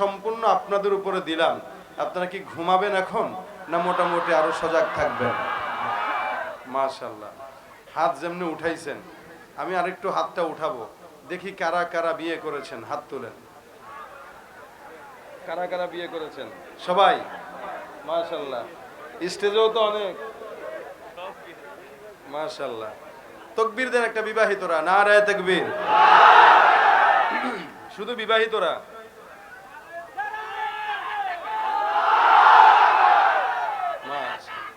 সম্পূর্ণ আপনাদের উপরে দিলাম। আপনারা কি ঘুমাবেন এখন? না মোটামুটি আরও সজাগ থাকবেন? মাশাল্লাহ হাত যেমনি উঠাইছেন, আমি আরেকটু হাতটা উঠাবো। দেখি কারা কারা বিয়ে করেছেন, হাত তুলেন। কারা কারা বিয়ে করেছেন? সবাই? মাশাল্লাহ স্টেজেও তো অনেক। মাশাল্লাহ তকবীরদের একটা বিবাহিতরা, না রায় তকবীর? শুধু বিবাহিতরা মাশাআল্লাহ।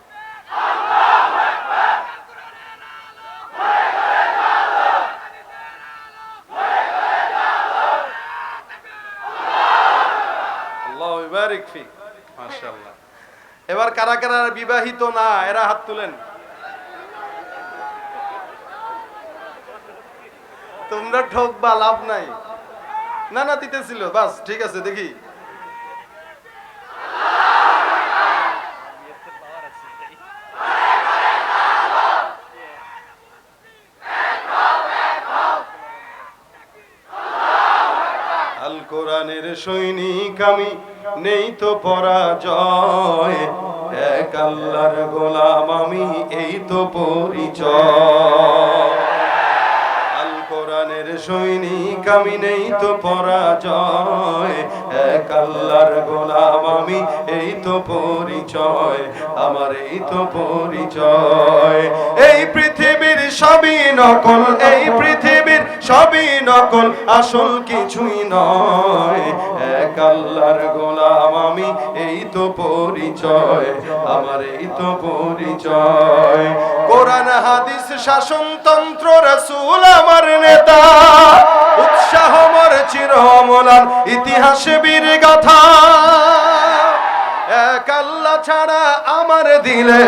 আল্লাহ ইবারিক মাশাআল্লাহ। এবার কারা কারা বিবাহিত না, এরা হাত তুলেন। তোমরা ঠকবা, লাভ নাই। না না, দিতেছিল, বাস, ঠিক আছে, দেখি। আল কোরআনের সৈনিক আমি নেই তো পরাজয়। এক আল্লাহর গোলাম, আমি এই তো পরিচয়। আল কোরআনের সৈনিক, আমি নেই তো পরাজয়। এক আল্লাহর গোলাম, আমি এই তো পরিচয়। আমার এই তো পরিচয়। এই পৃথিবীর সবই নকল, এই পৃথিবীর সবই নকল, আসল কিছুই নয়। এক আল্লাহর গোলাম আমি, এই তো পরিচয়, আমার এই তো পরিচয়। কোরআন, হাদিস, শাসনতন্ত্র, রাসূল আমার নেতা। উৎসাহ মর চির ইতিহাস বীর গাথা এক আল্লাহ ছাড়া আমার দিলে,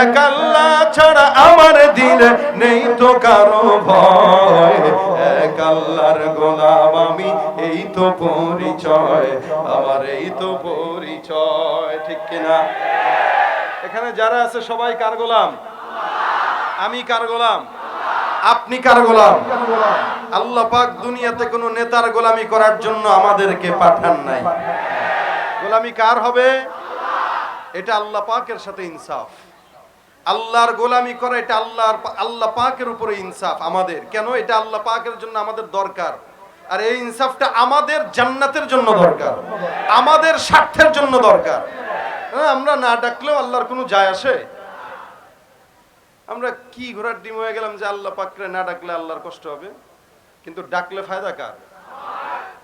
এক আল্লাহ ছাড়া আমার দিলে নেই তো কারও ভয়। এক আল্লাহর গোলাম আমি, এই তো পরিচয়, আমার এই তো পরিচয়, ঠিক কিনা? এখানে যারা আছে সবাই কার গোলাম? আমি কার গোলাম? আপনি কার গোলাম? আল্লাহ পাক দুনিয়াতে কোনো নেতার গোলামি করার জন্য আমাদেরকে পাঠান নাই। গোলামি কার হবে? এটা আল্লাহ পাকের সাথে ইনসাফ। আল্লাহর গোলামি করা এটা আল্লাহর আল্লাহ পাকের উপরে ইনসাফ আমাদের। কেন? এটা আল্লাহ পাকের জন্য আমাদের দরকার। আর এই ইনসাফটা আমাদের জান্নাতের জন্য দরকার। আমাদের স্বার্থের জন্য দরকার। হ্যাঁ, আমরা না ডাকলেও আল্লাহর কোনো যায় আসে? আমরা কি ঘোড়ার ডিম হয়ে গেলাম যে আল্লাহ পাকরে না ডাকলে আল্লাহর কষ্ট হবে? কিন্তু ডাকলে ফায়দা কার?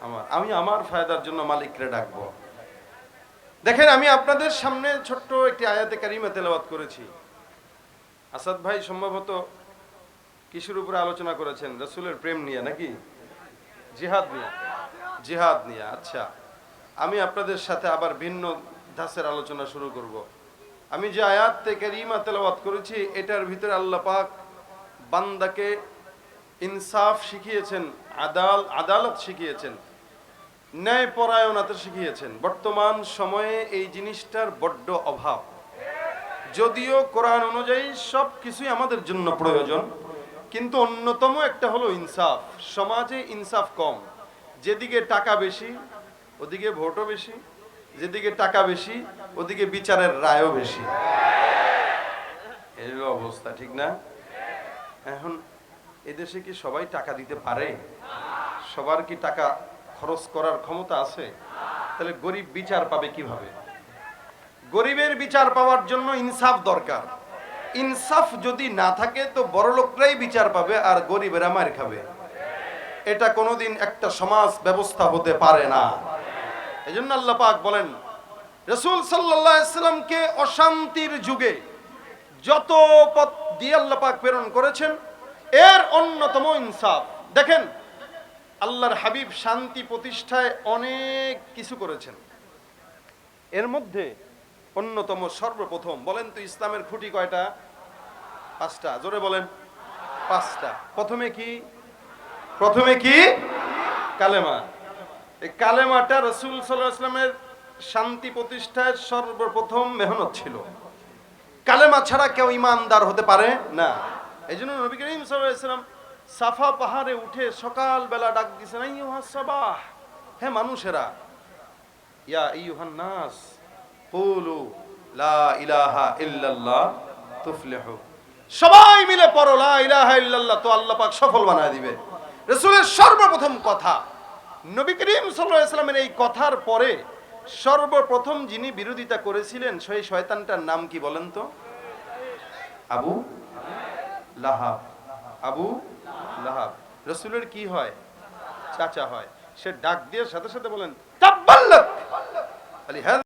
আমার আমি আমার ফায়দার জন্য মালিকরে ডাকবো। দেখেন, আমি আপনাদের সামনে ছোট্ট একটি আয়াতে কারিমা তেলাওয়াত করেছি। আসাদ ভাই সম্ভবত কিসের উপরে আলোচনা করেছেন? রসুলের প্রেম নিয়ে নাকি? জিহাদ নিয়ে। জিহাদ নিয়ে আচ্ছা। আমি আপনাদের সাথে আবার ভিন্ন ধাসের আলোচনা শুরু করব। আমি যে আয়াত থেকে রিমা তেলাওয়াত করেছি, এটার ভিতরে আল্লাহ পাক বান্দাকে ইনসাফ শিখিয়েছেন, আদাল, আদালত শিখিয়েছেন। ন্যায় পরায়ণতা শিখিয়েছেন। বর্তমান সময়ে এই জিনিসটার বড্ড অভাব। যদিও কোরআন অনুযায়ী সব কিছুই আমাদের জন্য প্রয়োজন, কিন্তু অন্যতম একটা হলো ইনসাফ। সমাজে ইনসাফ কম। যেদিকে টাকা বেশি, ওদিকে ভোটও বেশি। যেদিকে টাকা বেশি, ওদিকে বিচারের রায়ও বেশি। এই অবস্থা, ঠিক না? এখন এদেশে কি সবাই টাকা দিতে পারে? সবার কি টাকা খরচ করার ক্ষমতা আছে, তাহলে গরিব বিচার পাবে কীভাবে? গরিবের বিচার পাওয়ার জন্য ইনসাফ দরকার। ইনসাফ যদি না থাকে, তো বড় লোকরাই বিচার পাবে আর গরিবেরা মার খাবে। এটা কোনোদিন একটা সমাজ ব্যবস্থা হতে পারে না। এই জন্য আল্লাহ পাক বলেন, রসুল সাল্লামকে অশান্তির যুগে যত পথ দিয়ে আল্লাহ পাক প্রেরণ করেছেন, এর অন্যতম ইনসাফ। দেখেন আল্লাহর হাবিব শান্তি প্রতিষ্ঠায় অনেক কিছু করেছেন। এর মধ্যে অন্যতম সর্বপ্রথম, বলেন তো ইসলামের খুঁটি কয়টা? পাঁচটা, জোরে বলেন। পাঁচটা। প্রথমে কি? প্রথমে কি? কালেমা। এই কালেমাটা রসুল সাল্লাহ ইসলামের শান্তি প্রতিষ্ঠায় সর্বপ্রথম মেহনত ছিল। কালেমা ছাড়া কেউ ইমানদার হতে পারে না। এই জন্য নবী করিম সাল্লাহ ইসলাম সাফা পাহাড়ে উঠে সকালবেলা ডাক দিয়েছেন "আইয়ুহা সাবাহ। হে মানুষেরা, ইয়া আইয়ুহান নাস, কুলু লা ইলাহা ইল্লাল্লাহ সবাই মিলে পড়ো, লা ইলাহা ইল্লাল্লাহ। তো আল্লাহ পাক সফল বানায় দিবে। রাসূলের সর্বপ্রথম কথা, নবী করিম সাল্লাল্লাহু আলাইহি এই কথার পরে সর্বপ্রথম যিনি বিরোধিতা করেছিলেন, সেই শয়তানটার নাম কি বলেন তো? আবু লাহাব। আবু লাহাব। রসুলের কি হয়? চাচা হয়। সে ডাক দিয়ে সাথে সাথে বলেন